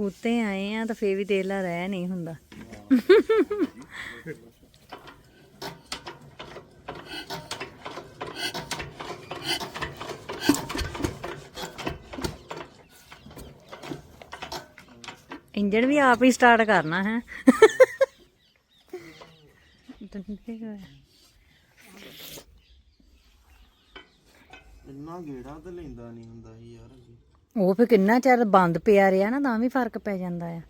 ਖੂਤੇ ਆਏ ਆ ਤਾਂ ਫੇਰ ਵੀ ਦੇਖ ਰਹਿ ਨਹੀਂ ਹੁੰਦਾ। ਇੰਜਣ ਵੀ ਆਪ ਹੀ ਸਟਾਰਟ ਕਰਨਾ ਹੈ। ਇੰਨਾ ਗੇੜਾ ਤਾਂ ਲੈਂਦਾ ਨਹੀਂ ਹੁੰਦਾ ਯਾਰ ਉਹ ਫੇ ਕਿੰਨਾ ਚਿਰ ਬੰਦ ਪਿਆ ਰਿਹਾ ਨਾ ਤਾਂ ਵੀ ਫ਼ਰਕ ਪੈ ਜਾਂਦਾ ਆ।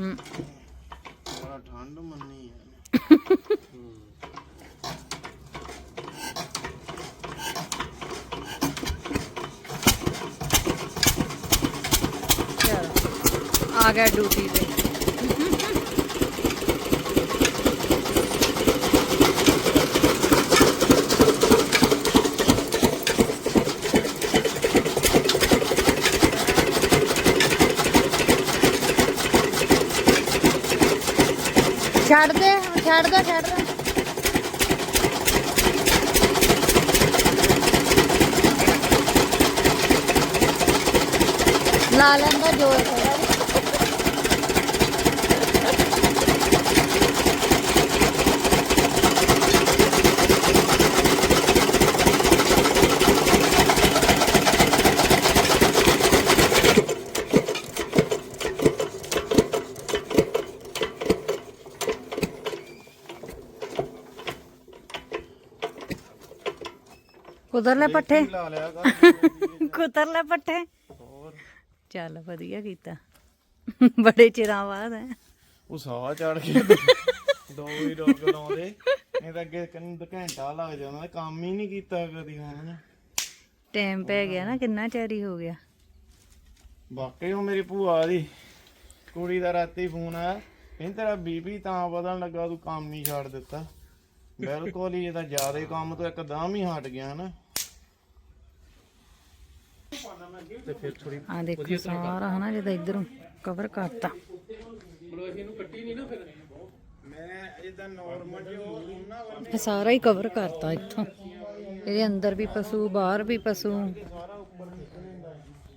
ਹੂੰ ਬੜਾ ਠੰਡ ਮੰਨੀ ਆ ਗਿਆ ਡਿਊਟੀ ਤੇ। ਛੱਡ ਦੇ ਛੱਡ ਦੋ ਛੱਡ ਦੋ। ਲਾ ਲੈਂਦਾ ਜੋਰ ਥੋੜਾ ਕੁਦਰ ਲੈ ਪੱਠੇ? ਲਾ ਲਿਆ ਕਰ। ਕੁਤਰ ਲੈ ਪੱਠੇ ਚੱਲ ਵਧੀਆ ਕੀਤਾ। ਬੜੇ ਚਿਰਾਂ ਬਾਅਦ ਹੈ ਉਹ ਸਾਹ ਚੜ ਗਿਆ। ਦੋ ਹੀ ਰੋਗ ਲਾਉਂਦੇ। ਨਹੀਂ ਤਾਂ ਅੱਗੇ ਕੰਨ ਘੰਟਾ ਲੱਗ ਜਾਂਦਾ। ਕੰਮ ਹੀ ਨਹੀਂ ਕੀਤਾ ਕਦੀ ਹੁਣ ਟਾਈਮ ਪੈ ਗਿਆ ਨਾ ਕਿੰਨਾ ਚਿਰ ਹੀ ਗਿਆ। ਵਾਕਈ ਉਹ ਮੇਰੀ ਭੂਆ ਦੀ ਕੁੜੀ ਦਾ ਰਾਤੀ ਫੋਨ ਆਇਆ। ਕਹਿੰਦੀ ਤੇਰਾ ਬੀਬੀ ਤਾਂ ਨੀ ਲੱਗਾ ਤੂੰ ਕੰਮ ਹੀ ਛੱਡ ਦਿੱਤਾ। ਬਿਲਕੁਲ ਹੀ ਇਹਦਾ ਜ਼ਿਆਦਾ ਕੰਮ ਤੋਂ ਇੱਕਦਮ ਹੀ ਹਟ ਗਿਆ ਨਾ ਤੇ ਫਿਰ ਥੋੜੀ ਆ ਦੇਖੋ ਸਾਰਾ ਹਨਾ ਜਿਹਦਾ ਇਧਰੋਂ ਕਵਰ ਕਰਤਾ। ਇਹ ਸਾਰਾ ਹੀ ਕਵਰ ਕਰਤਾ ਇੱਥੋਂ ਇਹਦੇ ਅੰਦਰ ਵੀ ਪਸ਼ੂ ਬਾਹਰ ਵੀ ਪਸ਼ੂ ਸਾਰਾ ਉੱਪਰ ਨਿਕਲ ਜਾਂਦਾ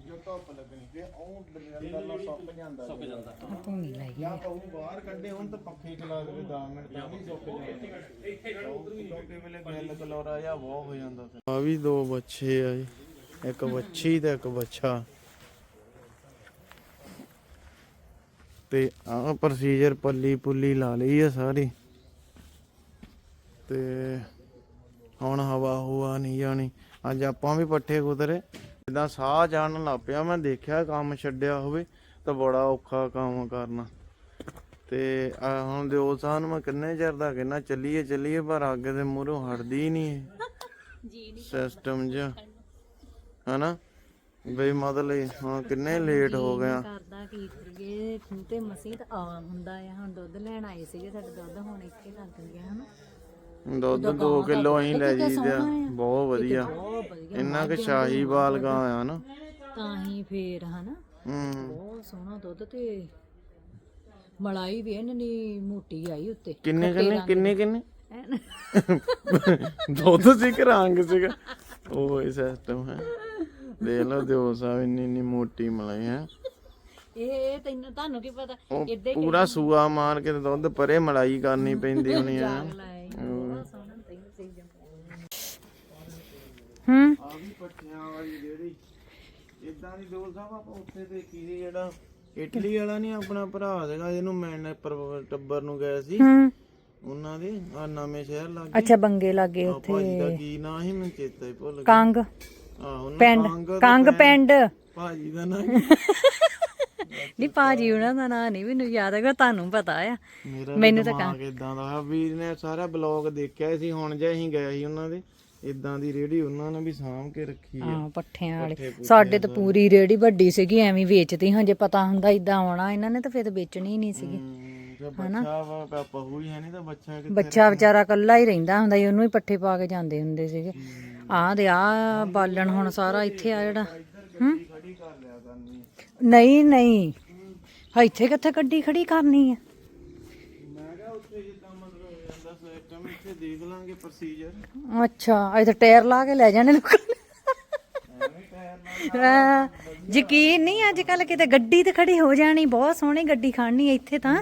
ਜੋ ਧੁੱਪ ਲੱਗਣੀ ਤੇ ਉਹ ਅੰਦਰ ਨਾਲ ਸੁੱਕ ਜਾਂਦਾ ਸੁੱਕ ਜਾਂਦਾ ਭੂਮੀ ਲਾਈ ਜਾਂ ਤਾਂ ਉਹ ਬਾਹਰ ਕੱਢੇ ਹੁਣ ਤਾਂ ਪੱਖੇ ਚਲਾ ਦੇਵੇ 10 ਮਿੰਟ ਤਾਂ ਵੀ ਸੁੱਕ ਜਾਂਦਾ ਇੱਥੇ ਕਿਉਂਕਿ ਵੇਲੇ ਗੱਲ ਕਲੋਰਾ ਜਾਂ ਬਹੁਤ ਹੋ ਜਾਂਦਾ ਆ ਵੀ ਦੋ ਬੱਚੇ ਆ ਜੀ। ਇੱਕ ਬੱਚੀ ਤੇ ਇੱਕ ਬੱਚਾ ਤੇ ਆਹ ਪ੍ਰੋਸੀਜਰ ਪੱਲੀ ਪੁੱਲੀ ਲਾ ਲਈ ਆ ਸਾਰੀ। ਤੇ ਹੁਣ ਹਵਾ ਹੁਆ ਨਹੀਂ ਜਾਣੀ। ਅੱਜ ਆਪਾਂ ਵੀ ਪੱਠੇ ਕੁਤਰੇ। ਜਿੱਦਾਂ ਸਾਹ ਜਾਣ ਲੱਗ ਪਿਆ ਮੈਂ ਦੇਖਿਆ ਕੰਮ ਛੱਡਿਆ ਹੋਵੇ ਤਾਂ ਬੜਾ ਔਖਾ ਕੰਮ ਕਰਨਾ। ਤੇ ਹੁਣ ਦਿਓ ਸਾਹ ਨੂੰ ਮੈਂ ਕਿੰਨੇ ਚਿਰ ਦਾ ਕਹਿਣਾ ਚੱਲੀਏ ਚੱਲੀਏ ਪਰ ਅੱਗ ਦੇ ਮੂਹਰੋਂ ਹਟਦੀ ਨਹੀਂ ਸਿਸਟਮ ਜਿਹਾ ਹਨਾ? ਬਈ ਮਤਲਬ ਹਾਂ ਕਿੰਨੇ ਲੇਟ ਹੋ ਗਿਆ ਕਰਦਾ ਕੀ ਕਰੀਏ? ਤਾਂ ਆਮ ਹੁੰਦਾ ਆ। ਹੁਣ ਦੁੱਧ ਲੈਣ ਆਏ ਸੀਗੇ ਸਾਡੇ ਦੁੱਧ ਹੁਣ ਇੱਥੇ ਲੱਗ ਗਿਆ ਹਨਾ? ਦੁੱਧ 2 ਕਿਲੋ ਅਸੀਂ ਲੈ ਜੀਦਾ ਬਹੁਤ ਵਧੀਆ। ਇੰਨਾ ਕਿ ਸ਼ਾਹੀ ਬਾਲਗਾ ਆ ਨਾ ਤਾਂ ਹੀ ਫੇਰ ਹਨਾ? ਹੂੰ। ਬਹੁਤ ਸੋਹਣਾ ਦੁੱਧ ਤੇ ਮਲਾਈ ਵੀ ਇੰਨੀ ਮੋਟੀ ਆਈ ਉੱਤੇ। ਕਿੰਨੇ ਕਿੰਨੇ ਕਿੰਨੇ ਕਿੰਨੇ। ਦੁੱਧ ਸੀ ਕਿ ਰੰਗ ਸੀਗਾ? ਉਹ ਹੀ ਸਿਸਟਮ ਹੈ। ਦੇਖ ਲਓ ਦਿਓ ਸਾਹਿਬ ਇੰਨੀ ਇੰਨੀ ਮੋਟੀ ਮਲਾਈ ਹੈ। ਇਹ ਇਹ ਤੈਨੂੰ ਤੁਹਾਨੂੰ ਕੀ ਪਤਾ ਉਹ ਪੂਰਾ ਸੂਆ ਮਾਰ ਕੇ ਤੇ ਦੁੱਧ ਪਰੇ ਮਲਾਈ ਕਰਨੀ ਪੈਂਦੀ ਹੋਣੀ ਆ। ਲਾਏ ਬਹੁਤ ਸੋਹਣਾ ਤੈਨੂੰ ਸਹੀ ਜਾਂਦਾ ਹੂੰ? ਆ ਵੀ ਪੱਠਿਆਂ ਵਾਲੀ ਜਿਹੜੀ ਇਦਾਂ ਦੀ ਦੋਲ ਸਾਹਿਬ ਆਪਾਂ ਉੱਥੇ ਦੇਖੀ ਸੀ ਜਿਹੜਾ ਇਟਲੀ ਵਾਲਾ ਨਹੀਂ ਆਪਣਾ ਭਰਾ ਸੀਗਾ ਜਿਹਨੂੰ ਮੈਂ ਪਰ- ਟੱਬਰ ਨੂੰ ਗਏ ਸੀ। ਹੂੰ। ਉਹਨਾਂ ਦੇ ਆ ਨਵੇਂ ਸ਼ਹਿਰ ਲੱਗ ਅੱਛਾ ਬੰਗੇ ਲਾਗੇ ਉੱਥੇ ਭਾਜੀ ਦਾ ਕੀ ਨਾਂ ਸੀ ਮੈਨੂੰ ਚੇਤਾ ਹੀ ਭੁੱਲ ਗਿਆ। ਕੰਗ। ਪਿੰਡ ਕੰਗ ਕੰਗ ਪਿੰਡ। ਭਾਜੀ ਦਾ ਨਾਂ ਨਹੀਂ ਭਾਜੀ ਉਹਨਾਂ ਦਾ ਨਾਂ ਨਹੀਂ ਮੈਨੂੰ ਯਾਦ ਹੈਗਾ ਤੁਹਾਨੂੰ ਪਤਾ ਆ। ਮੈਨੂੰ ਤਾਂ ਦਿਮਾਗ ਇਦਾਂ ਦਾ ਵੀਰ ਨੇ ਸਾਰਾ ਬਲੌਗ ਦੇਖਿਆ ਸੀ ਹੁਣ ਜੇ ਅਸੀਂ ਗਏ ਸੀ ਉਹਨਾਂ ਦੇ। ਇਦਾਂ ਦੀ ਰੇੜੀ ਉਹਨਾਂ ਨੇ ਵੀ ਸਾਂਭ ਕੇ ਰੱਖੀ ਆ। ਹਾਂ ਪੱਠਿਆਂ ਵਾਲੇ। ਸਾਡੇ ਤਾਂ ਪੂਰੀ ਰੇੜੀ ਵੱਡੀ ਸੀਗੀ ਐਵੇਂ ਵੇਚਦੀ ਹਾਂ ਜੇ ਪਤਾ ਹੁੰਦਾ ਇਦਾਂ ਆਉਣਾ ਇਹਨਾਂ ਨੇ ਤਾਂ ਫਿਰ ਵੇਚਣੀ ਹੀ ਨਹੀਂ ਸੀਗੀ। ਤੇ ਬੱਚਾ ਪਹੂ ਹੀ ਹੈ ਨਹੀਂ ਤਾਂ ਬੱਚਾ ਕਿੱਥੇ ਬੱਚਾ ਵਿਚਾਰਾ ਕੱਲਾ ਹੀ ਰਹਿੰਦਾ ਹੁੰਦਾ ਸੀ ਉਹਨੂੰ ਹੀ ਪੱਠੇ ਪਾ ਕੇ ਜਾਂਦੇ ਹੁੰਦੇ ਸੀਗੇ। ਆਹ ਦੇ ਆ ਬਾਲਣ ਹੁਣ ਸਾਰਾ ਇੱਥੇ ਆ ਜਿਹੜਾ। ਹੂੰ? ਨਹੀਂ ਨਹੀਂ। ਹਾਂ ਇੱਥੇ ਕਿੱਥੇ ਗੱਡੀ ਖੜੀ ਕਰਨੀ ਆ? ਮੈਂ ਕਿਹਾ ਉੱਥੇ ਜਿੱਦਾਂ ਮਤਲਬ ਹੋ ਜਾਂਦਾ ਸਿਸਟਮ ਇੱਥੇ ਉੱਥੇ ਦੇਖ ਲਾਂਗੇ ਪ੍ਰੋਸੀਜਰ ਅੱਛਾ ਇੱਥੇ ਟਾਇਰ ਲਾ ਕੇ ਲੈ ਜਾਣੇ ਲੋਕਾਂ ਯਕੀਨ ਨਹੀਂ ਅੱਜ ਕੱਲ ਕਿਤੇ ਗੱਡੀ ਤੇ ਖੜੀ ਹੋ ਜਾਣੀ ਬਹੁਤ ਸੋਹਣੀ ਗੱਡੀ ਖੜਨੀ ਇੱਥੇ ਤਾਂ।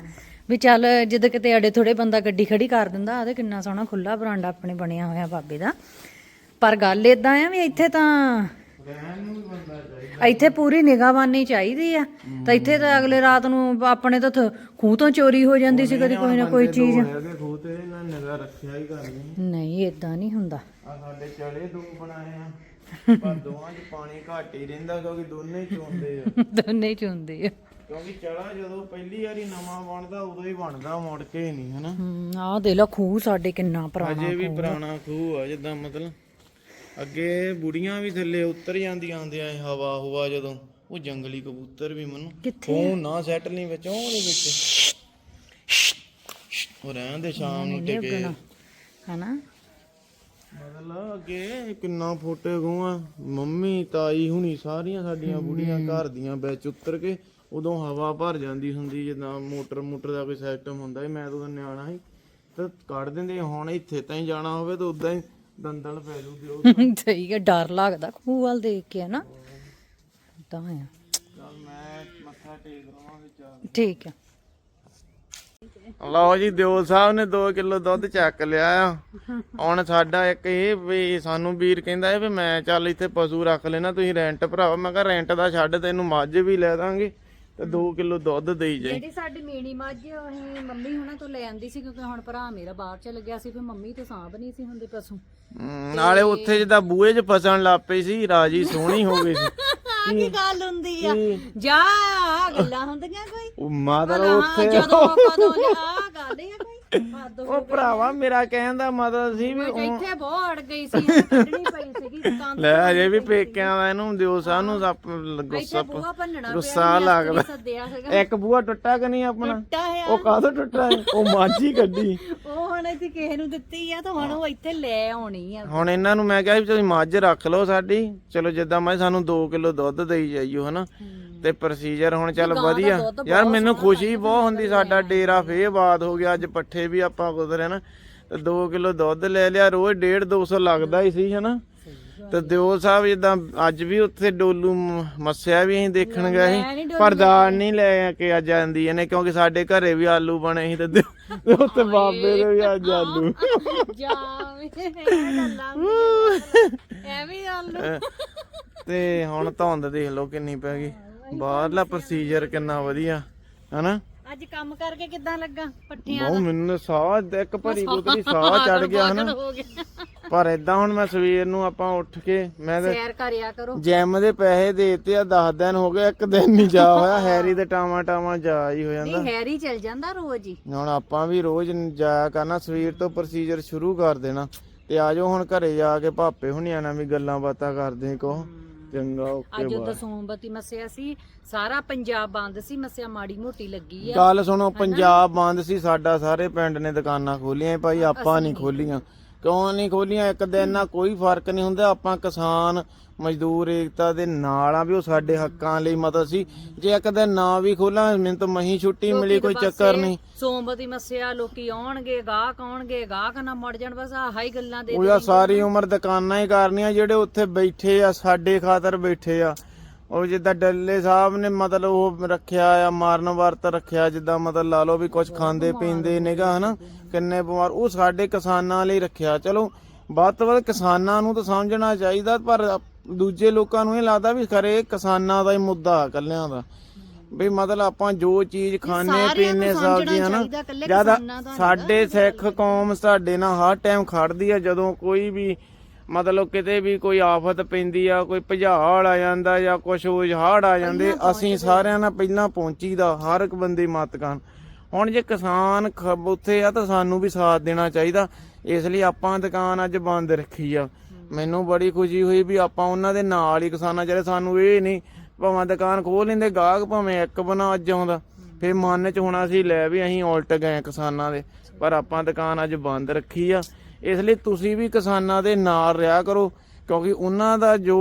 ਵੀ ਚੱਲ ਜਦੋਂ ਕਿਤੇ ਅੜੇ ਥੋੜੇ ਬੰਦਾ ਗੱਡੀ ਖੜੀ ਕਰ ਦਿੰਦਾ ਆਦੇ ਕਿੰਨਾ ਸੋਹਣਾ ਖੁੱਲਾ ਬਰਾਂਡਾ ਆਪਣੇ ਬਣਿਆ ਹੋਇਆ ਬਾਬੇ ਦਾ। ਪਰ ਗੱਲ ਇਦਾਂ ਆ ਵੀ ਇੱਥੇ ਤਾਂ ਰਹਿਣ ਨੂੰ ਵੀ ਬੰਦਾ ਚਾਹੀਦਾ ਇੱਥੇ ਪੂਰੀ ਨਿਗਾਹਬਾਨੀ ਚਾਹੀਦੀ ਆ। ਤਾਂ ਇੱਥੇ ਤਾਂ ਅਗਲੇ ਰਾਤ ਨੂੰ ਆਪਣੇ ਤਾਂ ਖੂਹ ਤੋਂ ਚੋਰੀ ਹੋ ਜਾਂਦੀ ਸੀ ਕਦੇ ਕੋਈ ਨਾ ਕੋਈ ਚੀਜ਼। ਹੈਗੇ ਖੂਹ ਤੇ ਇਹਨਾਂ ਨੇ ਨਿਗਾਹ ਰੱਖਿਆ ਹੀ ਕਰਨੀ ਨਹੀਂ ਇਦਾਂ ਨਹੀਂ ਹੁੰਦਾ। ਆ ਸਾਡੇ ਚੜੇ ਦੋ ਬਣਾਏ ਆ। ਪਰ ਦੋਵਾਂ 'ਚ ਪਾਣੀ ਘੱਟ ਹੀ ਰਹਿੰਦਾ ਕਿਉਂਕਿ ਦੋਨੇ ਹੀ ਚੋਂਦੇ ਆ। ਦੋਨੇ ਚੁੰਦੇ ਆ। ਕਿਉਂਕਿ ਚੜਾ ਜਦੋਂ ਪਹਿਲੀ ਵਾਰੀ ਨਵਾਂ ਬਣਦਾ ਉਦੋਂ ਹੀ ਬਣਦਾ ਮੁੜ ਕੇ ਨਹੀਂ ਹਨਾ। ਹਮ, ਆਹ ਦੇ ਲੋ ਖੂਹ ਸਾਡੇ ਕਿੰਨਾ ਪੁਰਾਣਾ ਅਜੇ ਵੀ ਪੁਰਾਣਾ ਖੂਹ ਆ ਜਿੱਦਾਂ ਮਤਲਬ ਅੱਗੇ ਬੁੜੀਆਂ ਵੀ ਥੱਲੇ ਉਤਰ ਜਾਂਦੀਆਂ ਹੁੰਦੀਆਂ ਸੀ ਹਵਾ ਹੁਵਾ ਜਦੋਂ। ਉਹ ਜੰਗਲੀ ਕਬੂਤਰ ਵੀ ਮਨੂੰ ਕਿੱਥੇ? ਉਹ ਨਾ ਸੈਟਲ ਨਹੀਂ ਵਿੱਚ ਉਹ ਨਹੀਂ ਵਿੱਚ। ਉਹ ਰਹਿਣ ਦੇ ਸ਼ਾਮ ਨੂੰ ਟਿਕੇ। ਹਨਾ? ਮਤਲਬ ਅੱਗੇ ਕਿੰਨਾ ਫੋਟੇ ਗੋਆ ਮੰਮੀ ਤਾਈ ਹੁਣੀ ਸਾਰੀਆਂ ਸਾਡੀਆਂ ਬੁੜੀਆਂ ਘਰ ਦੀਆਂ ਵਿੱਚ ਉਤਰ ਕੇ ਉਦੋਂ ਹਵਾ ਭਰ ਜਾਂਦੀ ਹੁੰਦੀ ਜਿੱਦਾਂ ਮੋਟਰ ਮੋਟਰ ਦਾ ਕੋਈ ਸਿਸਟਮ ਹੁੰਦਾ ਸੀ ਮੈਂ ਤਾਂ ਉਦੋਂ ਨਿਆਣਾ ਸੀ। ਤੇ ਕੱਢ ਦਿੰਦੇ ਹੁਣ ਇੱਥੇ ਤਾਂ ਹੀ ਜਾਣਾ ਹੋਵੇ ਤਾਂ ਉਦਾਂ ਹੀ ਦੰਦਲ ਪੈ ਜੂਗੀ ਉਹ ਸਹੀ ਹੈ ਡਰ ਲੱਗਦਾ ਖੂਹ ਵੱਲ ਦੇਖ ਕੇ ਹਨਾ ਤਾਂ ਆ ਚੱਲ ਮੈਂ ਮੱਥਾ ਟੇਕ ਰਵਾਂ ਵਿੱਚ ਠੀਕ ਹੈ। ਲਓ ਜੀ ਦਿਓਲ ਸਾਹਿਬ ਨੇ 2 ਕਿਲੋ ਦੁੱਧ ਚੱਕ ਲਿਆ ਆ। ਹੁਣ ਸਾਡਾ ਇੱਕ ਇਹ ਵੀ ਸਾਨੂੰ ਵੀਰ ਕਹਿੰਦਾ ਹੈ ਵੀ ਮੈਂ ਚੱਲ ਇੱਥੇ ਪਸ਼ੂ ਰੱਖ ਲੈਣਾ ਤੁਸੀਂ ਰੈਂਟ ਭਰਾਓ। ਮੈਂ ਕਿਹਾ ਰੈਂਟ ਦਾ ਛੱਡ ਤੈਨੂੰ ਮੱਝ ਵੀ ਲੈ ਦਾਂਗੇ। ਤੇ 2 ਕਿਲੋ ਦੁੱਧ ਦੇਈ ਜਾਈ। ਜਿਹੜੀ ਸਾਡੀ ਮੀਣੀ ਮੱਝ ਅਸੀਂ ਮੰਮੀ ਹੁਣਾਂ ਤੋਂ ਲੈ ਆਂਦੀ ਸੀ ਕਿਉਂਕਿ ਹੁਣ ਭਰਾ ਮੇਰਾ ਬਾਹਰ ਚਲ ਗਿਆ ਸੀ ਫਿਰ ਮੰਮੀ ਤੇ ਸਾਂਭ ਨਹੀਂ ਸੀ ਹੁੰਦੇ ਪਸ਼ੂ। ਨਾਲੇ ਉੱਥੇ ਜਿੱਦਾਂ ਬੂਹੇ 'ਚ ਫਸਣ ਲੱਗ ਪਈ ਸੀ ਰਾਜੀ ਸੋਹਣੀ ਹੋ ਗਈ ਸੀ। ਆ ਕੀ ਗੱਲ ਹੁੰਦੀ ਆ? ਜਾ ਗੱਲਾਂ ਹੁੰਦੀਆਂ ਕੋਈ? ਉਹ ਮਾਤਾ ਹਾਂ ਉੱਥੇ ਜਦੋਂ ਕਦੋਂ ਆ ਗੱਲ ਆ ਕੋਈ। ਹੋ ਉਹ ਭਰਾਵਾ ਮੇਰਾ ਕਹਿਣ ਦਾ ਮਤਲਬ ਸੀ ਵੀ ਗਈ। ਇੱਥੇ ਅੜ ਗਈ ਸੀ ਇਹਨੂੰ ਕੱਢਣੀ ਪਈ ਸੀਗੀ ਦੁਕਾਨ ਲੈ ਅਜੇ ਵੀ ਪੇਕਿਆਂ ਦਾ ਇਹਨੂੰ ਦਿਓ ਸਾਨੂੰ ਸੱਪ ਗੁੱਸਾ ਤੇ ਬੂਹਾ ਭੰਨਣਾ ਗੁੱਸਾ ਲੱਗਦਾ ਸੱਦਿਆ ਇੱਕ ਬੂਹਾ ਟੁੱਟਾ ਕਿ ਨਹੀਂ ਆਪਣਾ? ਟੁੱਟਾ ਹੈ। ਉਹ ਕਾਹਦੋਂ ਟੁੱਟਾ ਹੈ? ਉਹ ਮਾਝੀ ਕੱਢੀ ਉਹ ਹੁਣ ਅਸੀਂ ਕਿਸੇ ਨੂੰ ਦਿੱਤੀ ਆ ਤਾਂ ਹੁਣ ਉਹ ਇੱਥੇ ਲੈ ਆਉਣੀ ਆ। ਹੁਣ ਇਹਨਾਂ ਨੂੰ ਮੈਂ ਕਿਹਾ ਵੀ ਤੁਸੀਂ ਮੱਝ ਰੱਖ ਲਓ ਸਾਡੀ। ਚਲੋ ਜਿੱਦਾਂ ਮੈਂ ਸਾਨੂੰ 2 ਕਿਲੋ ਦੁੱਧ ਦੇਈ ਜਾਈਓ ਹਨਾ? ਤੇ ਪ੍ਰੋਸੀਜਰ ਹੁਣ ਚੱਲ ਵਧੀਆ। ਯਾਰ ਮੈਨੂੰ ਖੁਸ਼ੀ ਬਹੁਤ ਹੁੰਦੀ ਸਾਡਾ ਡੇਰਾ ਫੇਰ ਬਾਦ ਹੋ ਗਿਆ ਅੱਜ ਪੱਠੇ ਵੀ ਆਪਾਂ ਗੁਜ਼ਰੇ ਨਾ ਤੇ 2 ਕਿਲੋ ਦੁੱਧ ਲੈ ਲਿਆ ਰੋਜ਼ 1.5 200 ਲੱਗਦਾ ਹੀ ਸੀ ਹਨਾ? ਤੇ ਦਿਓ ਸਾਹਿਬ ਜਿੱਦਾਂ ਅੱਜ ਵੀ ਉੱਥੇ ਡੋਲੂ ਮੱਸਿਆ ਵੀ ਅਸੀਂ ਦੇਖਣ ਗਏ ਸੀ ਪਰ ਦਾਲ ਨਹੀਂ ਲੈ ਕੇ ਅੱਜ ਆਂਦੀ ਇਹਨੇ ਕਿਉਂਕਿ ਸਾਡੇ ਘਰੇ ਵੀ ਆਲੂ ਬਣੇ ਸੀ ਤੇ ਉੱਥੇ ਬਾਬੇ ਦੇ ਵੀ ਅੱਜ ਆਲੂ। ਐਵੇਂ ਗੱਲ ਤੇ ਹੁਣ ਧੁੰਦ ਦੇਖ ਲਓ ਕਿੰਨੀ ਪੈ ਗਈ। ਬਾਹਰਲਾ ਪ੍ਰੋਸੀਜਰ ਕਿੰਨਾ ਵਧੀਆ ਹਨਾ? ਅੱਜ ਕੰਮ ਕਰਕੇ ਕਿੱਦਾਂ ਲੱਗਾ? ਪੱਠਿਆਂ ਬਹੁਤ ਮੈਨੂੰ ਤਾਂ ਸਾਹ ਇੱਕ ਭਰੀ ਗੁਦਰੀ ਸਾਹ ਚੜ ਗਿਆ ਹਨਾ? ਹੋ ਗਿਆ। ਪਰ ਇਦਾਂ ਹੁਣ ਮੈਂ ਸਵੇਰ ਨੂੰ ਆਪਾਂ ਉੱਠ ਕੇ ਮੈਂ ਤੇ ਸੈਰ ਕਰਿਆ ਕਰੋ। ਜਿਮ ਦੇ ਪੈਸੇ ਦੇਤੇ ਆ 10 ਦਿਨ ਹੋ ਗਏ ਇੱਕ ਦਿਨ ਨਹੀਂ ਜਾ ਹੋਇਆ ਹੈਰੀ ਦੇ ਟਾਵਾਂ ਟਾਵਾਂ ਜਾ ਹੀ ਹੋ ਜਾਂਦਾ। ਨਹੀਂ ਹੈਰੀ ਚੱਲ ਜਾਂਦਾ ਰੋਜ਼ ਹੀ। ਹੁਣ ਆਪਾਂ ਵੀ ਰੋਜ਼ ਜਾਇਆ ਕਰਨਾ ਸਵੇਰ ਤੋਂ ਪ੍ਰੋਸੀਜਰ ਸ਼ੁਰੂ ਕਰ ਦੇਣਾ। ਤੇ ਆਜੋ ਹੁਣ ਘਰੇ ਜਾ ਕੇ ਭਾਪੇ ਹੁਣਿਆਂ ਨਾਲ ਵੀ ਗੱਲਾਂ ਬਾਤਾਂ ਕਰਦੇ ਕੋ ਚੰਗਾ ਓਕੇ ਅੱਜ ਉਹ ਸੋਮਵਤੀ ਮੱਸਿਆ ਸੀ ਸਾਰਾ ਪੰਜਾਬ ਬੰਦ ਸੀ ਮੱਸਿਆ ਮਾੜੀ ਮੋਟੀ ਲੱਗੀ ਆ। ਗੱਲ ਸੁਣੋ ਪੰਜਾਬ ਬੰਦ ਸੀ ਸਾਡਾ ਸਾਰੇ ਪਿੰਡ ਨੇ ਦੁਕਾਨਾਂ ਖੋਲੀਆਂ ਭਾਈ ਆਪਾਂ ਨਹੀਂ ਖੋਲੀਆਂ। ਕਿਉਂ ਨਹੀਂ ਖੋਲੀਆਂ? ਇੱਕ ਦਿਨ ਨਾਲ ਕੋਈ ਫ਼ਰਕ ਨਹੀਂ ਹੁੰਦਾ। ਆਪਾਂ ਕਿਸਾਨ ਮਜ਼ਦੂਰ ਏਕਤਾ ਦੇ ਨਾਲ ਆ ਵੀ ਉਹ ਸਾਡੇ ਹੱਕਾਂ ਲਈ ਮਦਦ ਸੀ। ਜੇ ਇੱਕ ਦਿਨ ਨਾ ਵੀ ਖੋਲਾਂ ਮੈਨੂੰ ਤਾਂ ਮਹੀਂ ਛੁੱਟੀ ਮਿਲੀ ਕੋਈ ਚੱਕਰ ਨਹੀਂ। ਸੋਮਵਤੀ ਮੱਸਿਆ ਲੋਕੀ ਆਉਣਗੇ ਗਾਹਕ ਆਉਣਗੇ ਗਾਹਕ ਨਾ ਮੜ ਜਾਣ ਬਸ ਆਹ ਹੀ ਗੱਲਾਂ ਦੇ ਉਹ ਸਾਰੀ ਉਮਰ ਦੁਕਾਨਾਂ ਹੀ ਕਰਨੀਆਂ ਜਿਹੜੇ ਉੱਥੇ ਬੈਠੇ ਆ ਸਾਡੇ ਖਾਤਰ ਬੈਠੇ ਆ। ਉਹ ਜਿੱਦਾਂ ਡੱਲੇ ਸਾਹਿਬ ਨੇ ਮਤਲਬ ਉਹ ਰੱਖਿਆ ਆ ਮਾਰਨ ਵਰਤ ਰੱਖਿਆ ਜਿੱਦਾਂ ਮਤਲਬ ਲਾ ਲਓ ਵੀ ਕੁਝ ਖਾਂਦੇ ਪੀਂਦੇ ਨੇਗਾ ਹਨਾ? ਕਿੰਨੇ ਬਿਮਾਰ ਉਹ ਸਾਡੇ ਕਿਸਾਨਾਂ ਲਈ ਰੱਖਿਆ। ਚਲੋ ਵੱਧ ਤੋਂ ਵੱਧ ਕਿਸਾਨਾਂ ਨੂੰ ਤਾਂ ਸਮਝਣਾ ਚਾਹੀਦਾ ਪਰ ਦੂਜੇ ਲੋਕਾਂ ਨੂੰ ਇਹ ਲੱਗਦਾ ਵੀ ਖਰੇ ਕਿਸਾਨਾਂ ਦਾ ਹੀ ਮੁੱਦਾ ਆ ਇਕੱਲਿਆਂ ਦਾ। ਵੀ ਮਤਲਬ ਆਪਾਂ ਜੋ ਚੀਜ਼ ਖਾਣੇ ਪੀਣੇ ਸਬਜ਼ੀਆਂ ਨਾ ਚਾਹੀਦਾ, ਇਕੱਲੇ ਜ਼ਿਆਦਾ ਕਿਸਾਨਾਂ ਦਾ ਸਾਡੇ ਸਿੱਖ ਕੌਮ ਸਾਡੇ ਨਾਲ ਹਰ ਟਾਈਮ ਖੜਦੀ ਆ ਜਦੋਂ ਕੋਈ ਵੀ ਮਤਲਬ ਕਿਤੇ ਵੀ ਕੋਈ ਆਫਤ ਪੈਂਦੀ ਆ ਕੋਈ ਭੁਚਾਲ ਆ ਜਾਂਦਾ ਜਾਂ ਕੁਝ ਹੜ੍ਹ ਆ ਜਾਂਦੇ ਅਸੀਂ ਸਾਰਿਆਂ ਨਾਲ ਪਹਿਲਾਂ ਪਹੁੰਚੀਦਾ ਹਰ ਇੱਕ ਬੰਦੇ ਮਤ ਕਰਨ। ਹੁਣ ਜੇ ਕਿਸਾਨ ਖ- ਉੱਥੇ ਆ ਤਾਂ ਸਾਨੂੰ ਵੀ ਸਾਥ ਦੇਣਾ ਚਾਹੀਦਾ। ਇਸ ਲਈ ਆਪਾਂ ਦੁਕਾਨ ਅੱਜ ਬੰਦ ਰੱਖੀ ਆ। ਮੈਨੂੰ ਬੜੀ ਖੁਸ਼ੀ ਹੋਈ ਵੀ ਆਪਾਂ ਉਹਨਾਂ ਦੇ ਨਾਲ ਹੀ ਕਿਸਾਨਾਂ ਜਿਹੜੇ ਸਾਨੂੰ ਇਹ ਨਹੀਂ ਭਾਵੇਂ ਦੁਕਾਨ ਖੋਲ ਲੈਂਦੇ ਗਾਹਕ ਭਾਵੇਂ ਇੱਕ ਬਣਾ ਅੱਜ ਆਉਂਦਾ। ਫੇਰ ਮਨ ਚ ਹੋਣਾ ਸੀ ਲੈ ਵੀ ਅਸੀਂ ਉਲਟ ਗਏ ਕਿਸਾਨਾਂ ਦੇ। ਪਰ ਆਪਾਂ ਦੁਕਾਨ ਅੱਜ ਬੰਦ ਰੱਖੀ ਆ। ਇਸ ਲਈ ਤੁਸੀਂ ਵੀ ਕਿਸਾਨਾਂ ਦੇ ਨਾਲ ਰਿਹਾ ਕਰੋ ਕਿਉਂਕਿ ਉਹਨਾਂ ਦਾ ਜੋ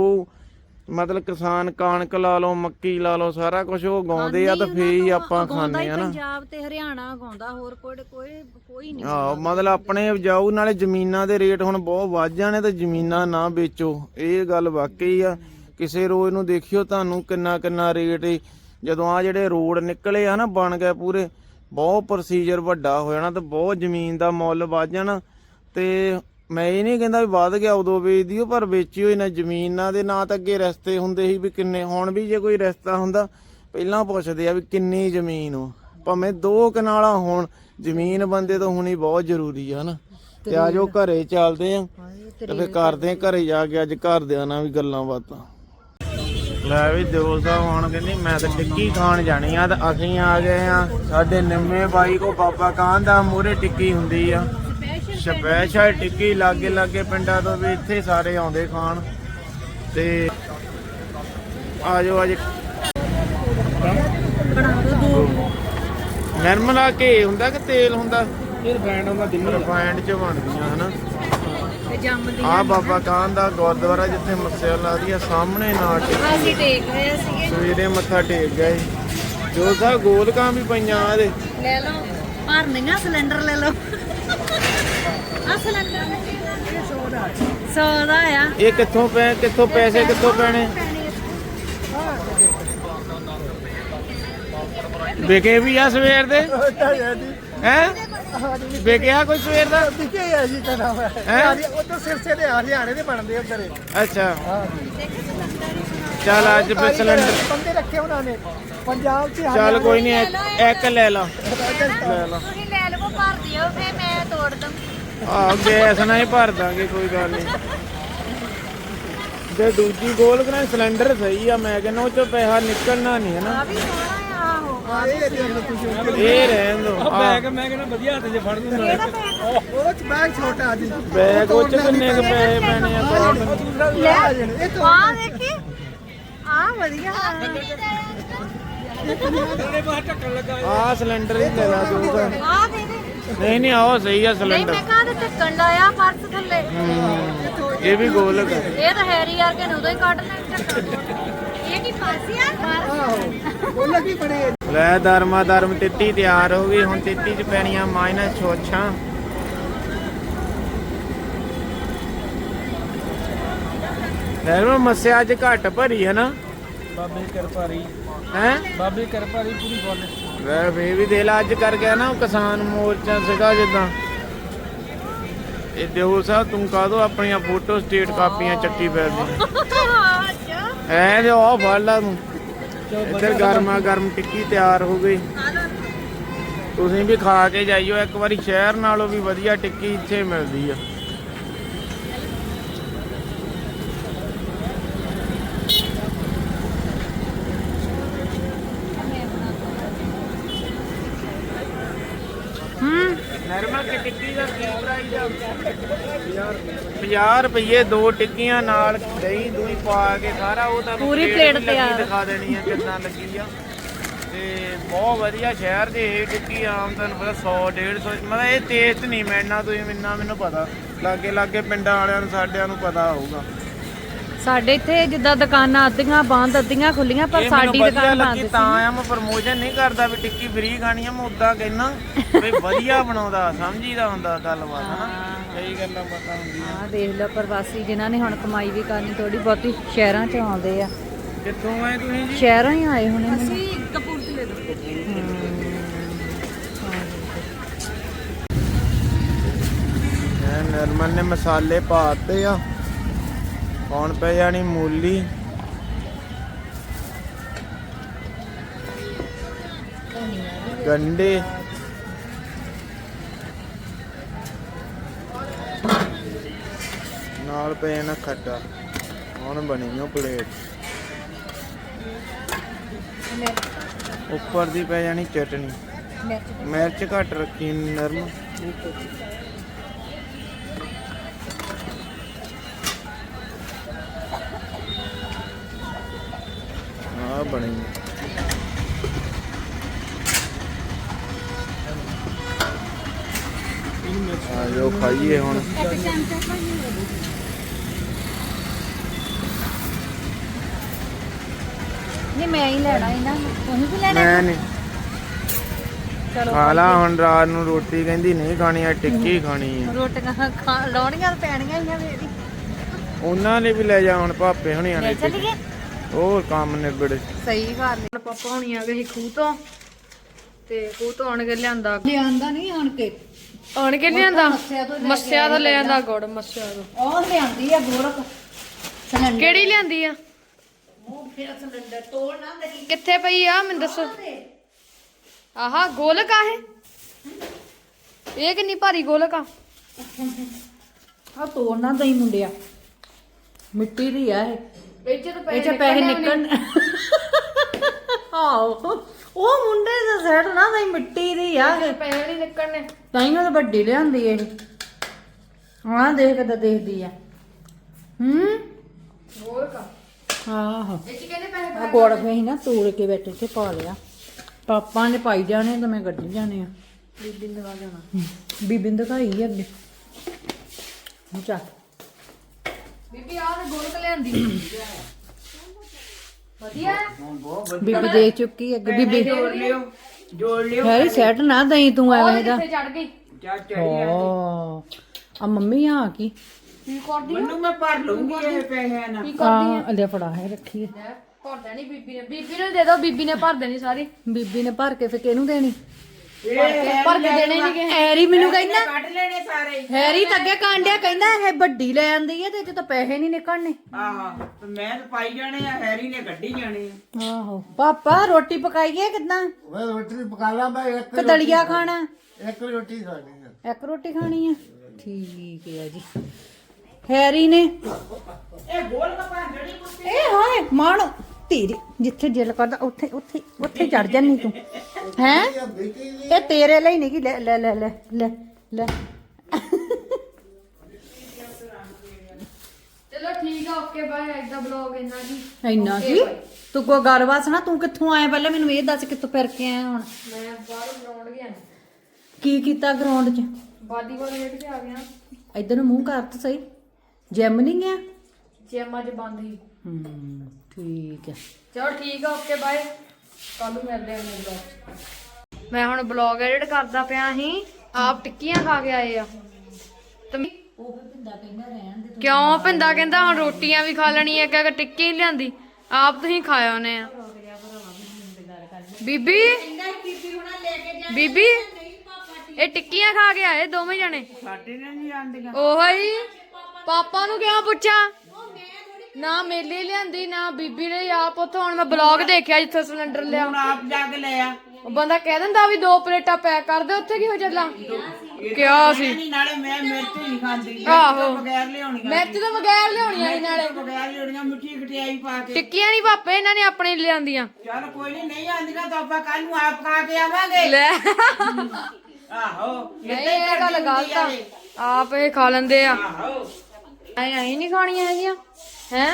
ਮਤਲਬ ਕਿਸਾਨ ਕਣਕ ਲਾ ਲਓ ਮੱਕੀ ਲਾ ਲਓ ਸਾਰਾ ਕੁਝ ਉਹ ਗਾਉਂਦੇ ਆ ਤਾਂ ਫੇਰ ਹੀ ਆਪਾਂ ਖਾਂਦੇ ਆ ਨਾ। ਪੰਜਾਬ ਤੇ ਹਰਿਆਣਾ ਗਾਉਂਦਾ ਹੋਰ ਕੋਈ ਕੋਈ ਕੋਈ ਨਹੀਂ ਆਹ ਮਤਲਬ ਆਪਣੇ ਉਪਜਾਊ ਨਾਲੇ ਜ਼ਮੀਨਾਂ ਦੇ ਰੇਟ ਹੁਣ ਬਹੁਤ ਵੱਧ ਜਾਣੇ ਤੇ ਜ਼ਮੀਨਾਂ ਨਾ ਵੇਚੋ। ਇਹ ਗੱਲ ਵਾਕਈ ਆ। ਕਿਸੇ ਰੋਜ਼ ਨੂੰ ਦੇਖਿਓ ਤੁਹਾਨੂੰ ਕਿੰਨਾ ਕਿੰਨਾ ਰੇਟ ਜਦੋਂ ਆ ਜਿਹੜੇ ਰੋਡ ਨਿਕਲੇ ਆ ਨਾ ਬਣ ਗਏ ਪੂਰੇ ਬਹੁਤ ਪ੍ਰੋਸੀਜਰ ਵੱਡਾ ਹੋ ਜਾਣਾ ਤੇ ਬਹੁਤ ਜ਼ਮੀਨ ਦਾ ਮੁੱਲ ਵੱਧ ਜਾਣਾ ਤੇ ਮੈਂ ਇਹ ਨਹੀਂ ਕਹਿੰਦਾ ਵੀ ਵੱਧ ਗਿਆ ਉਦੋਂ ਵੇਚ ਦਿਓ ਪਰ ਵੇਚਿਓ ਹੀ ਨਾ ਜ਼ਮੀਨਾਂ ਦੇ ਨਾਂ ਤਾਂ ਅੱਗੇ ਰਸਤੇ ਹੁੰਦੇ ਸੀ ਵੀ ਕਿੰਨੇ ਹੁਣ ਵੀ ਜੇ ਕੋਈ ਰਸਤਾ ਹੁੰਦਾ ਪਹਿਲਾਂ ਪੁੱਛਦੇ ਆ ਵੀ ਕਿੰਨੀ ਜ਼ਮੀਨ ਹੋ ਭਾਵੇਂ ਦੋ ਕਨਾਲਾਂ ਹੋਣ ਜ਼ਮੀਨ ਬੰਦੇ ਤੋਂ ਹੋਣੀ ਬਹੁਤ ਜ਼ਰੂਰੀ ਆ ਨਾ ਤੇ ਆਜੋ ਘਰੇ ਚੱਲਦੇ ਆ ਤੇ ਫਿਰ ਕਰਦੇ ਆ ਘਰੇ ਜਾ ਕੇ ਅੱਜ ਘਰਦਿਆਂ ਨਾਲ ਵੀ ਗੱਲਾਂ ਬਾਤਾਂ। ਲੈ ਵੀ ਦਿਓ ਸਾਹਿਬ ਹੁਣ ਕਹਿੰਦੀ ਮੈਂ ਤਾਂ ਟਿੱਕੀ ਖਾਣ ਜਾਣੀ ਆ ਤੇ ਅਸੀਂ ਆ ਗਏ ਆ ਸਾਡੇ ਨਿੰਮੇ ਬਾਈ ਕੋ ਬਾਬਾ ਕਾਂ ਦਾ ਮੂਰੇ ਟਿੱਕੀ ਹੁੰਦੀ ਆ। ਸਪੈਸ਼ਲ ਟਿੱਕੀ ਲਾਗੇ ਲਾਗੇ ਪਿੰਡਾਂ ਤੋਂ ਵੀ ਇੱਥੇ ਸਾਰੇ ਆਉਂਦੇ ਖਾਣ। ਤੇ ਆਜੋ ਅੱਜ। ਨਰਮਲਾ ਘੇ ਹੁੰਦਾ ਕਿ ਤੇਲ ਹੁੰਦਾ? ਇਹ ਰਿਫਾਈਂਡ ਹੁੰਦਾ ਦਿਨ ਰਿਫਾਈਂਡ ਚ ਬਣਦੀਆਂ ਹਨਾ? ਤੇ ਜੰਮਦੀ ਆ ਬਾਬਾ ਕਾਂ ਦਾ ਗੁਰਦੁਆਰਾ ਜਿੱਥੇ ਮੱਸਿਆ ਲੱਗਦੀ ਆ ਸਾਹਮਣੇ ਨਾਲ ਟਿੱਕੀ। ਅਸੀਂ ਟੇਕ ਰਹੇ ਸੀਗੇ। ਸਵੇਰੇ ਮੱਥਾ ਟੇਕ ਗਏ। ਜੋ ਸਾਹਿਬ ਗੋਲਕਾਂ ਵੀ ਪਈਆਂ ਇਹਦੇ। ਲੈ ਲਓ ਭਰਨੀਆਂ ਸਿਲੰਡਰ ਲੈ ਲਓ ਆ ਸਿਲੰਡਰ ਸੌਦਾ ਆ। ਇਹ ਕਿੱਥੋਂ ਪੈ ਕਿੱਥੋਂ ਪੈਸੇ ਕਿੱਥੋਂ ਪੈਣੇ? ਵਿਕੇ ਵੀ ਆ ਸਵੇਰ ਦੇ? ਹੈ? ਵਿਕਿਆ ਕੋਈ ਸਵੇਰ ਦਾ? ਦਿਖੇ ਆ ਜੀ ਕਹਣਾ ਹੈ ਹੈਂ? ਉਹ ਤਾਂ ਸਿਰਸੇ ਦੇ ਹਰਿਆਣੇ ਦੇ ਬਣਦੇ ਉਧਰ ਅੱਛਾ। ਚੱਲ ਅੱਜ ਫਿਰ ਸਿਲੰਡਰ ਬੰਦੇ ਰੱਖੇ ਉਹਨਾਂ ਨੇ। ਪੰਜਾਬ 'ਚ ਚੱਲ ਕੋਈ ਨਹੀਂ ਇੱਕ- ਇੱਕ ਲੈ ਲਾ। ਲੈ ਲਾ। ਤੁਸੀਂ ਲੈ ਲਵੋ ਭਰ ਦਿਓ ਫੇ ਮੈਂ ਤੋੜ ਦਮ ਆਹ ਗੈਸ ਨਾਲ ਹੀ ਭਰ ਦਾਂਗੇ ਕੋਈ ਗੱਲ ਨਹੀਂ ਜੇ ਦੂਜੀ ਗੋਲ ਕਰਾਂ ਸਿਲੰਡਰ ਸਹੀ ਆ ਮੈਂ ਕਹਿੰਦਾ ਉਹ ਚੋਂ ਪੈਸਾ ਨਿਕਲਣਾ ਨਹੀਂ ਹੈ ਨਾ। ਆ ਵੀ ਸੋਹਣਾ ਆ ਆਹੋ ਇਹ ਰਹਿਣ ਦੋ। ਬੈਗ ਮੈਂ ਕਹਿੰਦਾ ਵਧੀਆ ਹੱਥ 'ਚ ਫੜ ਦੂੰਗਾ। ਕਿਹੜਾ ਬੈਗ ਉਹਦੇ 'ਚ ਬੈਗ ਛੋਟਾ ਆ ਜੀ ਬੈਗ ਉਹ ਚ ਕਿੰਨੇ ਕੁ ਪੈਸੇ ਪੈਣੇ ਆ? ਲੈ ਆ ਜਾਣੇ ਇਹ ਤੋਂ ਆ ਦੇਖੀ। ਆ ਵਧੀਆ। ਆਹ ਸਿਲੰਡਰ ਹੀ ਲੈ ਲਾ ਦੋ ਤਾਂ। ਆ ਦੇ ਦੇ ਨਹੀਂ ਨਹੀਂ ਆਓ ਸਹੀ ਆ ਨਹੀਂ ਸਿਲੰਡਰ ਮੈਂ ਕਹਾਂ ਤੇ ਢੱਕਣ ਲਾਇਆ ਪਰਸ ਥੱਲੇ। ਇਹ ਵੀ ਗੋਲਕ ਹੈ ਇਹ ਤਾਂ ਹੈਰੀ ਯਾਰ ਕੇ ਉਦੋਂ ਹੀ ਕੱਢ ਲੈ ਇਹ ਕੀ ਪਰਸ ਯਾਰ ਆਹੋ ਉਹ ਲੱਗੀ ਬੜੇ ਲੈ ਧਰਮਾ ਧਰਮ ਤਿੱਤੀ ਤਿਆਰ ਹੋ ਗਈ ਹੁਣ ਤਿੱਤੀ ਚ ਪੈਣੀਆਂ ਮਾਈਨਸ ਛੋਛਾਂ ਲੈ ਮੱਸਿਆ ਅੱਜ ਘੱਟ ਭਰੀ ਹੈ ਨਾ ਬਾਬੇ ਦੀ ਕਿਰਪਾ ਰਹੀ। ਹੈ? ਬਾਬੇ ਦੀ ਕਿਰਪਾ ਰਹੀ ਪੂਰੀ ਫੁੱਲ ਲੈ ਵੇ ਵੀ ਦੇ ਲਾ ਅੱਜ ਕਰ ਗਿਆ ਨਾ ਕਿਸਾਨ ਮੋਰਚਾ ਸੀਗਾ ਜਿੱਦਾਂ। ਇਹ ਦਿਓ ਸਾਹਿਬ ਤੂੰ ਕਾ ਦੋ ਆਪਣੀਆਂ ਫੋਟੋ ਸਟੇਟ ਕਾਪੀਆਂ ਚੱਕੀ ਫਿਰਦੀ? ਐ ਤੇ ਉਹ ਫੜ ਲਾ ਤੂੰ। ਇੱਧਰ ਗਰਮਾ ਗਰਮ ਟਿੱਕੀ ਤਿਆਰ ਹੋ ਗਈ। ਤੁਸੀਂ ਵੀ ਖਾ ਕੇ ਜਾਈਓ ਇੱਕ ਵਾਰੀ ਸ਼ਹਿਰ ਨਾਲੋਂ ਵੀ ਵਧੀਆ ਟਿੱਕੀ ਇੱਥੇ ਮਿਲਦੀ ਆ। ਹੂੰ ਨਰਮਾ ਕੀ ਟਿੱਕੀ ਦਾ ਕੀ ਪ੍ਰਾਈਸ ਆ? 50 ਰੁਪਏ ਦੋ ਟਿੱਕੀਆਂ ਨਾਲ ਦਹੀਂ ਦੂਈ ਪਾ ਕੇ ਸਾਰਾ ਉਹ ਤਾਂ ਪੂਰੀ ਪਲੇਟ ਲੱਗੀ ਤਿਆਰ। ਦਿਖਾ ਦੇਣੀ ਆ ਕਿੰਨਾ ਲੱਗੀ ਆ। ਤੇ ਬਹੁਤ ਵਧੀਆ ਸ਼ਹਿਰ ਦੇ ਇਹ ਟਿੱਕੀ ਆਮ ਤੁਹਾਨੂੰ ਪਤਾ 100 150 ਮਤਲਬ ਇਹ ਟੇਸਟ ਨਹੀਂ ਮਿਲਣਾ ਤੁਸੀਂ ਮਿੰਨਾ ਮੈਨੂੰ ਪਤਾ। ਲਾਗੇ ਲਾਗੇ ਪਿੰਡਾਂ ਵਾਲਿਆਂ ਨੂੰ ਸਾਡਿਆਂ ਨੂੰ ਪਤਾ ਹੋਊਗਾ। ਸਾਡੇ ਇੱਥੇ ਜਿੱਦਾਂ ਦੁਕਾਨਾਂ ਅੱਧੀਆਂ ਬੰਦ ਅੱਧੀਆਂ ਖੁੱਲੀਆਂ ਪਰ ਸਾਡੀ ਦੁਕਾਨ ਲੱਗੀ ਬੰਦ ਤਾਂ ਆ ਮੈਂ ਪ੍ਰਮੋਸ਼ਨ ਨਹੀਂ ਕਰਦਾ ਵੀ ਟਿੱਕੀ ਫ੍ਰੀ ਖਾਣੀ ਆ ਮੈਂ ਉਦਾਂ ਕਹਿਣਾ ਵੀ ਵਧੀਆ ਬਣਾਉਂਦਾ ਸਮਝੀਦਾ ਹੁੰਦਾ ਗੱਲਬਾਤ ਹਨਾ? ਕਈ ਗੱਲਾਂ ਪਤਾ ਹੁੰਦੀਆਂ। ਆ ਦੇਖ ਲਓ ਪ੍ਰਵਾਸੀ ਜਿਨ੍ਹਾਂ ਨੇ ਹੁਣ ਕਮਾਈ ਵੀ ਕਰਨੀ ਥੋੜੀ ਬਹੁਤੀ ਸ਼ਹਿਰਾਂ 'ਚ ਆਉਂਦੇ ਆ। ਕਿੱਥੋਂ ਆਏ ਤੁਸੀਂ ਜੀ? ਸ਼ਹਿਰਾਂ ਹੀ ਆਏ ਹੋਣੇ ਅਸੀਂ ਕਪੂਰਥਲੇ ਤੋਂ। ਨਿਰਮਲ ਨੇ ਮਸਾਲੇ ਪਾਤੇ ਆ। ਕੌਣ ਪੈ ਜਾਣੀ ਮੂਲੀ? ਗੰਡੇ। ਨਾਲ ਪਏ ਨਾ ਖੱਟਾ। ਹੁਣ ਬਣੀ ਉਹ ਪਲੇਟ। ਉੱਪਰ ਦੀ ਪੈ ਜਾਣੀ ਚਟਣੀ ਮਿਰਚ ਘੱਟ ਰੱਖੀ ਨਰਮ। ਬਣੀ ਆ ਜੋ ਖਾਈਏ ਹੁਣ। ਨਹੀਂ ਮੈਂ ਹੀ ਲੈਣਾ ਇਹਨਾਂ ਨੂੰ। ਤੁਸੀਂ ਵੀ ਲੈਣਾ ਮੈਂ ਨਹੀਂ। ਚਲੋ ਖਾ ਲਾ ਹੁਣ ਰਾਤ ਨੂੰ ਰੋਟੀ ਕਹਿੰਦੀ ਨਹੀਂ ਖਾਣੀ ਆ ਟਿੱਕੀ ਖਾਣੀ ਆ ਰੋਟੀਆਂ ਖਾ ਲਾਉਣੀਆਂ ਪੈਣੀਆਂ ਹੀ ਆ ਮੇਰੀ। ਉਹਨਾਂ ਨੇ ਵੀ ਲੈ ਜਾ ਹੁਣ ਭਾਪੇ ਹੁਣੀਆਂ ਨੇ ਚੱਲੀਏ? ਹੋਰ ਕੰਮ ਨਿਬੜ। ਸਹੀ ਗੱਲ ਹੈ ਪਾਪਾ ਹੁਣੀ ਆ ਗਏ ਸੀ ਖੂਹ ਤੋਂ ਤੇ ਖੂਹ ਤੋਂ ਆਣ ਕੇ ਲਿਆਂਦਾ। ਲਿਆਂਦਾ ਨਹੀਂ ਆਣ ਕੇ? ਆਣ ਕੇ ਲਿਆਂਦਾ ਮੱਸਿਆ ਤੋਂ ਲੈ ਮੱਸਿਆ ਤੋਂ ਲੈ ਆਂਦਾ ਗੁੜ ਮੱਸਿਆ ਤੋਂ। ਉਹ ਲਿਆਂਦੀ ਆ ਗੋਰਖ। ਸਿਲੰਡਰ। ਕਿਹੜੀ ਲਿਆਂਦੀ ਆ? ਉਹ ਫਿਰ ਸਿਲੰਡਰ ਤੋੜ ਨਾ ਦੇ ਕਿੱਥੇ ਪਈ ਆ? ਮੈਨੂੰ ਦੱਸੋ। ਆਹਾ ਗੋਲਕ ਆ ਇਹ? ਇਹ ਕਿੰਨੀ ਭਾਰੀ ਗੋਲਕ ਆ? ਆ ਤੋੜ ਨਾ ਦਈ ਮੁੰਡਿਆ। ਮਿੱਟੀ ਦੀ ਆ ਇਹ। ਵਿੱਚ ਤਾਂ ਇਹ ਚ ਪੈਸੇ ਨਿਕਲਣ ਆਓ ਉਹ ਮੁੰਡੇ ਦਾ ਸੈਟ ਨਾ ਦਈ ਮਿੱਟੀ ਦੀ ਆ। ਪੈਸੇ ਨਹੀਂ ਨਿਕਲਣੇ। ਤਾਂ ਹੀ ਉਹ ਵੱਡੀ ਲਿਆਂਦੀ ਇਹ ਹਾਂ ਦੇਖ ਕਿੱਦਾਂ ਦੇਖਦੀ ਆ। ਹੂੰ? ਗੋਲਕ ਆ ਆਹੋ। ਇਹ ਚ ਕਹਿੰਦੇ ਪੈਸੇ ਆ ਗੋੜ ਫੇ ਨਾ ਤੋੜ ਕੇ ਵਿੱਚ ਤੇ ਪਾ ਲਿਆ। ਪਾਪਾ ਨੇ ਪਾਈ ਜਾਣੇ ਤਾਂ ਮੈਂ ਕੱਢੀ ਜਾਣੇ ਆ। ਬੀਬੀ ਨੂੰ ਜਾਣਾ। ਬੀਬੀ ਨੇ ਦਿਖਾਈ ਆ ਅੱਗੇ। ਹੁਣ ਚੱਲ। ਬੀਬੀ ਆਹ ਤੇ ਗੋਲਕ ਲਿਆਂਦੀ। ਵਧੀਆ? ਬੀਬੀ ਦੇ ਚੁੱਕੀ ਹੈ ਅੱਗੇ ਬੀਬੀ। ਜੋੜ ਲਿਓ ਜੋੜ ਲਿਓ। ਹੈਰੀ ਸੈਟ ਨਾ ਦਈ ਤੂੰ ਐਵੇਂ ਦਾ। ਕਿੱਥੇ ਚੜ ਗਈ ਆ ਮੰਮੀ ਆ ਕੀ? ਕੀ ਕਰਦੀ ਮੈਨੂੰ ਮੈਂ ਭਰ ਲੂੰਗੀ ਇਹ ਪੈਸੇ ਨਾ। ਕੀ ਆ? ਅਲੇ ਫੜਾ ਹੈ ਰੱਖੀ ਭਰ ਦੇਣੀ ਬੀਬੀ ਨੇ। ਬੀਬੀ ਨੂੰ ਦੇ ਦੋ ਬੀਬੀ ਨੇ ਭਰ ਦੇਣੀ ਸਾਰੀ। ਬੀਬੀ ਨੇ ਭਰ ਕੇ ਫੇ ਕਿਹਨੂੰ ਦੇਣੀ? ਕੇ ਦੇਣੇ ਨਹੀਂ ਹੈਰੀ ਮੈਨੂੰ ਕਹਿੰਦਾ ਕੱਢ ਲੈਣੇ ਸਾਰੇ। ਹੈਰੀ ਤਾਂ ਅੱਗੇ ਕਾਂਡਿਆ ਕਹਿੰਦਾ ਇਹ ਵੱਡੀ ਲੈ ਆਂਦੀ ਹੈ ਤੇ ਇਹ ਤਾਂ ਪੈਸੇ ਨਹੀਂ ਨਿਕਲਣੇ। ਆਹ ਤੇ ਮੈਂ ਤਾਂ ਪਾਈ ਜਾਣੇ ਆ ਹੈਰੀ ਨੇ ਕੱਢੀ ਜਾਣੇ ਆ। ਆਹੋ ਪਾਪਾ ਰੋਟੀ ਪਕਾਈਏ ਕਿਦਾਂ? ਮੈਂ ਰੋਟੀ ਪਕਾ ਲਾ ਮੈਂ ਇੱਕ ਕਦਲੀਆ ਖਾਣਾ। ਇੱਕ ਰੋਟੀ ਖਾਣੀ ਹੈ ਇੱਕ ਰੋਟੀ ਖਾਣੀ ਆ? ਠੀਕ ਹੈ ਜੀ। ਹੈਰੀ ਨੇ ਇਹ ਗੋਲ ਕਪਾ ਜੜੀ ਇਹ ਹਾਏ ਮਾਣ। ਤੇਰੀ ਜਿੱਥੇ ਦਿਲ ਕਰਦਾ ਉੱਥੇ ਉੱਥੇ ਉੱਥੇ ਚੜ ਜਾਨੀ ਤੂੰ। ਹੈ? ਇਹ ਤੇਰੇ ਲਈ ਨਹੀਂ ਕਿ ਲੈ ਲੈ ਲੈ ਲੈ ਲੈ ਲੈ। ਚਲੋ ਠੀਕ ਆ ਓਕੇ ਬਾਏ। ਅੱਜ ਦਾ ਬਲੌਗ ਇੰਨਾ ਜੀ ਇੰਨਾ ਕੀ ਤੂੰ ਕੋ ਗੱਲਬਾਤ ਨਾ ਤੂੰ ਕਿੱਥੋਂ ਆਇਆ? ਪਹਿਲਾਂ ਮੈਨੂੰ ਇਹ ਦੱਸ ਕਿੱਥੋਂ ਫਿਰ ਕੇ ਆਇਆ ਹੁਣ। ਮੈਂ ਬਾਹਰ ਗਰਾਊਂਡ ਗਿਆ। ਕੀ ਕੀਤਾ ਗਰਾਊਂਡ 'ਚ? ਬਾਲੀਬਾਲ ਖੇਡ ਕੇ ਆ ਗਿਆ। ਇਧਰ ਨੂੰ ਮੂੰਹ ਕਰ ਤੇ ਸਹੀ। ਜਿਮ ਨਹੀਂ ਗਿਆ? ਜਿਮ ਅੱਜ ਬੰਦ ਸੀ। ਹੂੰ। ਠੀਕ ਹੈ। ਚਲੋ ਠੀਕ ਆ ਓਕੇ ਬਾਏ ਕੱਲ ਨੂੰ ਮਿਲਦੇ ਹਾਂ ਅਗਲੇ ਬਲੌਗ ਮੈਂ ਹੁਣ ਬਲੌਗ ਐਡਿਟ ਕਰਦਾ ਪਿਆ ਸੀ ਆਪ ਟਿੱਕੀਆਂ ਖਾ ਕੇ ਆਏ ਆ। ਤੇ ਕਿਉਂ? ਪਿੰਦਾ ਕਹਿੰਦਾ ਹੁਣ ਰੋਟੀਆਂ ਵੀ ਖਾ ਲੈਣੀ ਹੈ ਕਿ ਟਿੱਕੀ ਨਹੀਂ ਲਿਆਂਦੀ ਆਪ ਤੁਸੀਂ ਖਾਇਆ ਉਹਨੇ ਆ। ਬੀਬੀ? ਬੀਬੀ ਇਹ ਟਿੱਕੀਆਂ ਖਾ ਕੇ ਆਏ ਦੋਵੇਂ ਜਣੇ। ਸਾਡੇ ਨੇ ਨਹੀਂ ਆਂਦੀਆਂ ਉਹੋ ਹੀ। ਪਾਪਾ ਨੂੰ ਕਿਉਂ ਪੁੱਛਾਂ ਨਾ ਮੇਲੇ ਲਿਆਂਦੀ ਨਾ ਬੀਬੀ ਨੇ ਆਪ ਉੱਥੋਂ ਹੁਣ ਮੈਂ ਬਲੌਗ ਦੇਖਿਆ ਜਿੱਥੇ ਸਿਲੰਡਰ ਲਿਆ। ਹੁਣ ਆਪ ਜਾ ਕੇ ਲੈ ਆ। ਉਹ ਬੰਦਾ ਕਹਿ ਦਿੰਦਾ ਵੀ ਦੋ ਪਲੇਟਾਂ ਪੈਕ ਕਰ ਦੇ ਉੱਥੇ ਕੀ ਹੋ ਚੱਲਾਂ ਕਿਹਾ ਸੀ। ਨਹੀਂ ਨਾਲੇ ਮੈਂ ਮਿਰਚ ਨਹੀਂ ਖਾਂਦੀ। ਆਹੋ। ਬਗੈਰ ਲਿਆਉਣੀਆਂ ਮਿਰਚ ਤੋਂ ਬਗੈਰ ਲਿਆਉਣੀਆਂ ਸੀ ਨਾਲੇ। ਬਗੈਰ ਲਿਆਉਣੀਆਂ ਮਿੱਠੀ ਖਟਿਆਈ ਪਾ ਕੇ। ਟਿੱਕੀਆਂ ਨਹੀਂ ਪਾਪੇ ਇਹਨਾਂ ਨੇ ਆਪਣੇ ਲਿਆਂਦੀਆਂ। ਚਲ ਕੋਈ ਨਹੀਂ ਨਹੀਂ ਆਂਦੀਆਂ ਤਾਂ ਆਪਾਂ ਕੱਲ ਨੂੰ ਆਪ ਖਾ ਕੇ ਆਵਾਂਗੇ। ਲੈ। ਆਹੋ ਨਹੀਂ ਇਹ ਗੱਲ ਗਲਤ ਆ। ਆਪ ਇਹ ਖਾ ਲੈਂਦੇ ਆ। ਆਹੋ। ਐ ਐ ਨਹੀਂ ਖਾਣੀਆਂ ਹੈਗੀਆਂ। ਹੈ?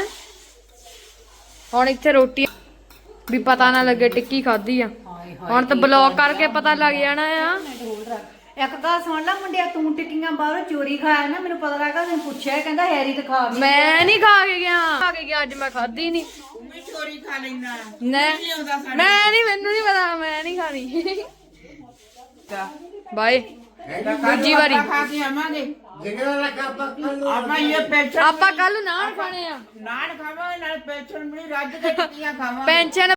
ਹੁਣ ਇੱਥੇ ਰੋਟੀ ਵੀ ਪਤਾ ਨਾ ਲੱਗੇ ਟਿੱਕੀ ਖਾਧੀ ਆ। ਹੁਣ ਤਾਂ ਬਲੌਕ ਕਰਕੇ ਪਤਾ ਲੱਗ ਜਾਣਾ ਆ। ਇੱਕ ਗੱਲ ਸੁਣ ਲੈ ਮੁੰਡਿਆ ਤੂੰ ਟਿੱਕੀਆਂ ਬਾਹਰੋਂ ਚੋਰੀ ਖਾਇਆ ਨਾ ਮੈਨੂੰ ਪਤਾ ਲੱਗਾ ਤੈਨੂੰ ਪੁੱਛਿਆ ਕਹਿੰਦਾ ਹੈਰੀ ਤੇ ਖਾ ਮੈਂ ਨਹੀਂ ਖਾ ਕੇ ਗਿਆ ਖਾ ਕੇ ਗਿਆ ਅੱਜ ਮੈਂ ਖਾਧੀ ਨਹੀਂ। ਤੂੰ ਵੀ ਚੋਰੀ ਖਾ ਲੈਣਾ ਮੈਂ ਸਾਡੇ ਮੈਂ ਨਹੀਂ ਮੈਨੂੰ ਨਹੀਂ ਪਤਾ ਮੈਂ ਨਹੀਂ ਖਾਣੀ। ਬਾਏ। ਦੂਜੀ ਵਾਰੀ। ਖਾ ਕੇ ਆਵਾਂਗੇ। ਆਪਾਂ ਇਹ ਪੈਨਸ਼ਨ ਆਪਾਂ ਕੱਲ ਨਾਨ ਖਾਣੇ ਆ। ਨਾਨ ਖਾਵਾਂਗੇ ਨਾਲ ਪੈਨਸ਼ਨ ਮਿਲੀ ਰੱਜ ਕੇ ਟਿੱਕੀਆਂ ਖਾਵਾਂਗੇ। ਪੈਨਸ਼ਨ